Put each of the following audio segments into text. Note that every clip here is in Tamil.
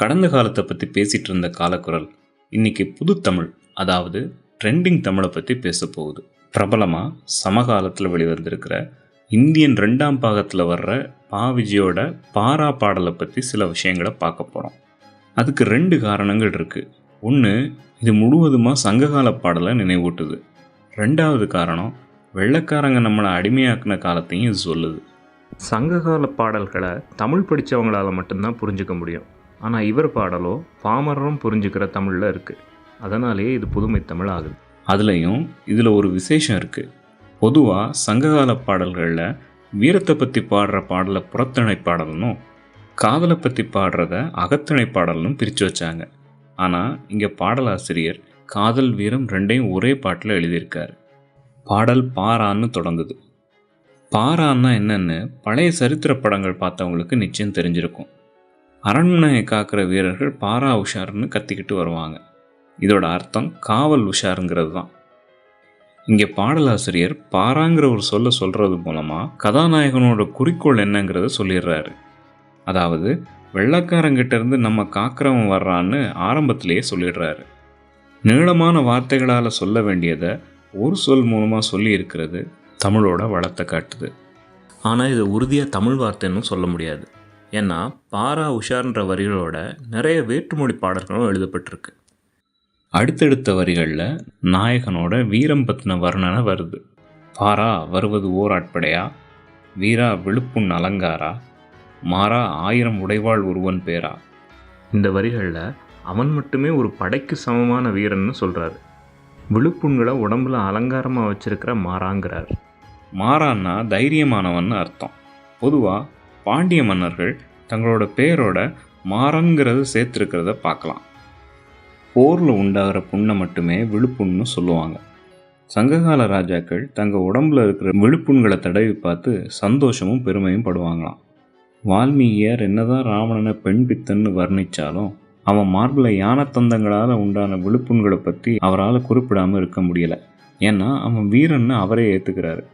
கடந்த காலத்தை பற்றி பேசிகிட்டு இருந்த காலக்குரல் இன்றைக்கி புது தமிழ் அதாவது ட்ரெண்டிங் தமிழை பற்றி பேச போகுது. பிரபலமாக சமகாலத்தில் வெளிவந்திருக்கிற இந்தியன் ரெண்டாம் பாகத்தில் வர்ற பாவிஜியோட பாரா பாடலை பற்றி சில விஷயங்களை பார்க்க போகிறோம் அதுக்கு ரெண்டு காரணங்கள் இருக்குது ஒன்று இது முழுவதுமாக சங்ககால பாடலை நினைவூட்டுது. ரெண்டாவது காரணம் வெள்ளைக்காரங்க நம்மளை அடிமையாக்கின காலத்தையும் இது சொல்லுது. சங்ககால பாடல்களை தமிழ் படித்தவங்களால் மட்டும்தான் புரிஞ்சுக்க முடியும். ஆனால் இவர் பாடலோ பாமரரும் புரிஞ்சுக்கிற தமிழில் இருக்குது அதனாலேயே இது புதுமை தமிழ் ஆகுது. அதுலேயும் இதில் ஒரு விசேஷம் இருக்குது பொதுவாக சங்ககால பாடல்களில் வீரத்தை பற்றி பாடுற பாடலை புறத்திணை பாடல்னும் காதலை பற்றி பாடுறத அகத்திணை பாடலும் பிரித்து வச்சாங்க. ஆனால் இங்கே பாடலாசிரியர் காதல் வீரம் ரெண்டையும் ஒரே பாட்டில் எழுதியிருக்கார். பாடல் பாரான்னு தொடங்குது. பாரான்னா என்னென்னு பழைய சரித்திர படங்கள் பார்த்தவங்களுக்கு நிச்சயம் தெரிஞ்சிருக்கும். அரண்மனையை காக்கிற வீரர்கள் பாரா உஷார்னு கத்திக்கிட்டு வருவாங்க. இதோட அர்த்தம் காவல் உஷாருங்கிறது தான். இங்கே பாடலாசிரியர் பாராங்கிற ஒரு சொல்ல சொல்கிறது மூலமாக கதாநாயகனோட குறிக்கோள் என்னங்கிறத சொல்லிடுறாரு. அதாவது வெள்ளக்காரங்கிட்டேருந்து நம்ம காக்கிறவன் வர்றான்னு ஆரம்பத்திலேயே சொல்லிடுறாரு. நீளமான வார்த்தைகளால் சொல்ல வேண்டியதை ஒரு சொல் மூலமாக சொல்லி இருக்கிறது தமிழோட வளத்தை காட்டுது. ஆனால் இதை உறுதியாக தமிழ் வார்த்தைன்னு சொல்ல முடியாது. ஏன்னா பாரா உஷார்ன்ற வரிகளோட நிறைய வேற்றுமொழி பாடல்களும் எழுதப்பட்டிருக்கு. அடுத்தடுத்த வரிகளில் நாயகனோட வீரம் பத்தின வர்ணனை வருது. பாரா வருவது ஓராட்படையா வீரா விழுப்புண் அலங்காரா? மாறா ஆயிரம் உடைவாள் ஒருவன் பேரா? இந்த வரிகளில் அவன் மட்டுமே ஒரு படைக்கு சமமான வீரன்னு சொல்கிறாரு விழுப்புண்களை உடம்புல அலங்காரமாக வச்சிருக்கிற மாறாங்கிறார். மாறான்னா தைரியமானவன் அர்த்தம். பொதுவாக பாண்டிய மன்னர்கள் தங்களோட பேரோட மாறங்கிறத சேர்த்துருக்கிறத பார்க்கலாம். போரில் உண்டாகிற புண்ணை மட்டுமே விழுப்புண்னு சொல்லுவாங்க. சங்ககால ராஜாக்கள் தங்கள் உடம்புல இருக்கிற விழுப்புண்களை தடவி பார்த்து சந்தோஷமும் பெருமையும் படுவாங்களாம். வால்மீகியார் என்னதான் ராவணனை பெண் பித்தன்னு வர்ணித்தாலும் அவன் மார்பில் யானத்தந்தங்களால் உண்டான விழுப்புண்களை பற்றி அவரால் குறிப்பிடாமல் இருக்க முடியலை. ஏன்னா அவன் வீரன்னு அவரே ஏற்றுக்கிறாரு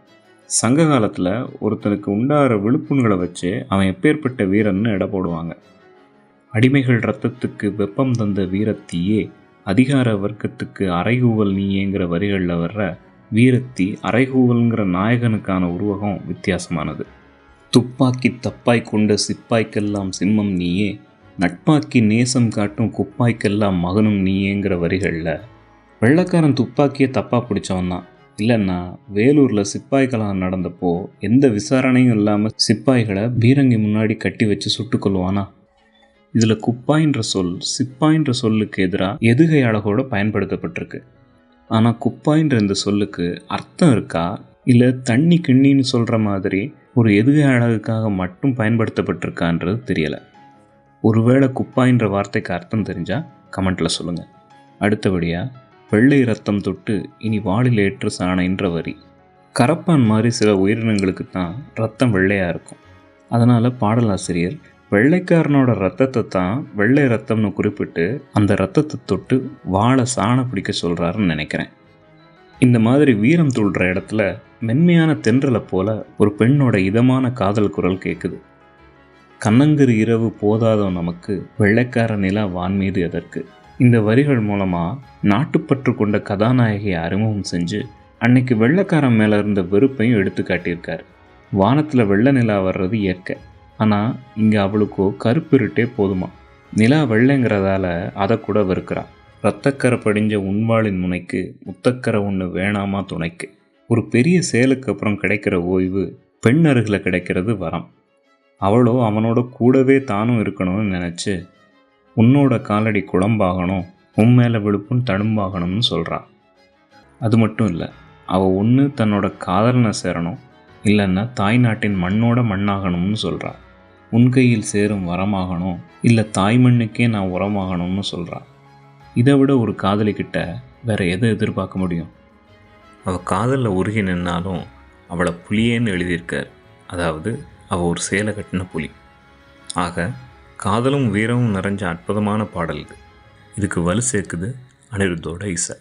சங்க காலத்தில் ஒருத்தனுக்கு உண்டாகிற விழுப்புண்களை வச்சு அவன் எப்பேற்பட்ட வீரன்னு எடை போடுவாங்க. அடிமைகள் ரத்தத்துக்கு வெப்பம் தந்த வீரத்தியே அதிகார வர்க்கத்துக்கு அரைகூவல் நீயேங்கிற வரிகளில் வர்ற வீரத்தி அரைகூவல்ங்கிற நாயகனுக்கான உருவகம் வித்தியாசமானது. துப்பாக்கி தப்பாய் கொண்ட சிப்பாய்க்கெல்லாம் சிம்மம் நீயே நட்பாக்கி நேசம் காட்டும் குப்பாய்க்கெல்லாம் மகனும் நீயேங்கிற வரிகளில் வெள்ளக்காரன் துப்பாக்கியை தப்பாக பிடிச்சவன் தான் இல்லைன்னா வேலூரில் சிப்பாய்களாக நடந்தப்போ எந்த விசாரணையும் இல்லாமல் சிப்பாய்களை பீரங்கி முன்னாடி கட்டி வச்சு சுட்டு கொள்வானா இதில் குப்பாயின்ற சொல் சிப்பாயின்ற சொல்லுக்கு எதிராக எதுகை அழகோடு பயன்படுத்தப்பட்டிருக்கு. ஆனால் குப்பாயின்ற இந்த சொல்லுக்கு அர்த்தம் இருக்கா? இல்லை தண்ணி கிண்ணின்னு சொல்கிற மாதிரி ஒரு எதுகை அழகுக்காக மட்டும் பயன்படுத்தப்பட்டிருக்கான்றது தெரியலை. ஒருவேளை குப்பாயின்ற வார்த்தைக்கு அர்த்தம் தெரிஞ்சால் கமெண்ட்டில் சொல்லுங்கள் அடுத்தபடியாக வெள்ளை ரத்தம் தொட்டு இனி வாளில் ஏற்று சாணைன்ற வரி கரப்பான் மாதிரி சில உயிரினங்களுக்கு தான் ரத்தம் வெள்ளையாக இருக்கும். அதனால் பாடலாசிரியர் வெள்ளைக்காரனோட ரத்தத்தை தான் வெள்ளை ரத்தம்னு குறிப்பிட்டு அந்த ரத்தத்தை தொட்டு வாழை சாண பிடிக்க சொல்கிறாருன்னு நினைக்கிறேன். இந்த மாதிரி வீரம் தூள்ற இடத்துல மென்மையான தென்றலை போல ஒரு பெண்ணோட இதமான காதல் குரல் கேட்குது கண்ணங்கரு இரவு போதாதோ நமக்கு வெள்ளைக்கார நிலா வான் மீது எதற்கு? இந்த வரிகள் மூலமாக நாட்டுப்பற்று கொண்ட கதாநாயகியை அறிமுகம் செஞ்சு அன்னைக்கு வெள்ளைக்காரன் மேலே இருந்த வெறுப்பையும் எடுத்து காட்டியிருக்காரு வானத்தில் வெள்ளை நிலா வர்றது இயற்கை. ஆனால் இங்கே அவளுக்கோ கருப்பிருட்டே போதுமா? நிலா வெள்ளைங்கிறதால அதை கூட வெறுக்கிறாள் ரத்தக்கரை படிஞ்ச உண்வாளின் முனைக்கு முத்தக்கரை ஒன்று வேணாமா துணைக்கு? ஒரு பெரிய செயலுக்கு அப்புறம் கிடைக்கிற ஓய்வு பெண் அருகில் கிடைக்கிறது வரம். அவளோ அவனோட கூடவே தானும் இருக்கணும்னு நினச்சி உன்னோட காலடி குழம்பாகணும் உன் மேலே விழுப்பும் தடும்பாகணும்னு சொல்கிறான் அது மட்டும் இல்லை அவள் ஒன்று தன்னோட காதலனை சேரணும் இல்லைன்னா தாய் நாட்டின் மண்ணோட மண்ணாகணும்னு சொல்கிறாள் உன் கையில் சேரும் வரமாகணும் இல்லை தாய் மண்ணுக்கே நான் உரமாகணும்னு சொல்கிறான் இதை விட ஒரு காதலிக்கிட்ட வேற எதை எதிர்பார்க்க முடியும்? அவள் காதலில் உருகி நின்னாலும் அவளை புலியேன்னு எழுதியிருக்கார். அதாவது அவள் ஒரு சேலை கட்டின புலி. ஆக காதலும் வீரமும் நிறைஞ்ச அற்புதமான பாடல் இது. இதுக்கு வலு சேர்க்குது அனிருத்தோட இசை.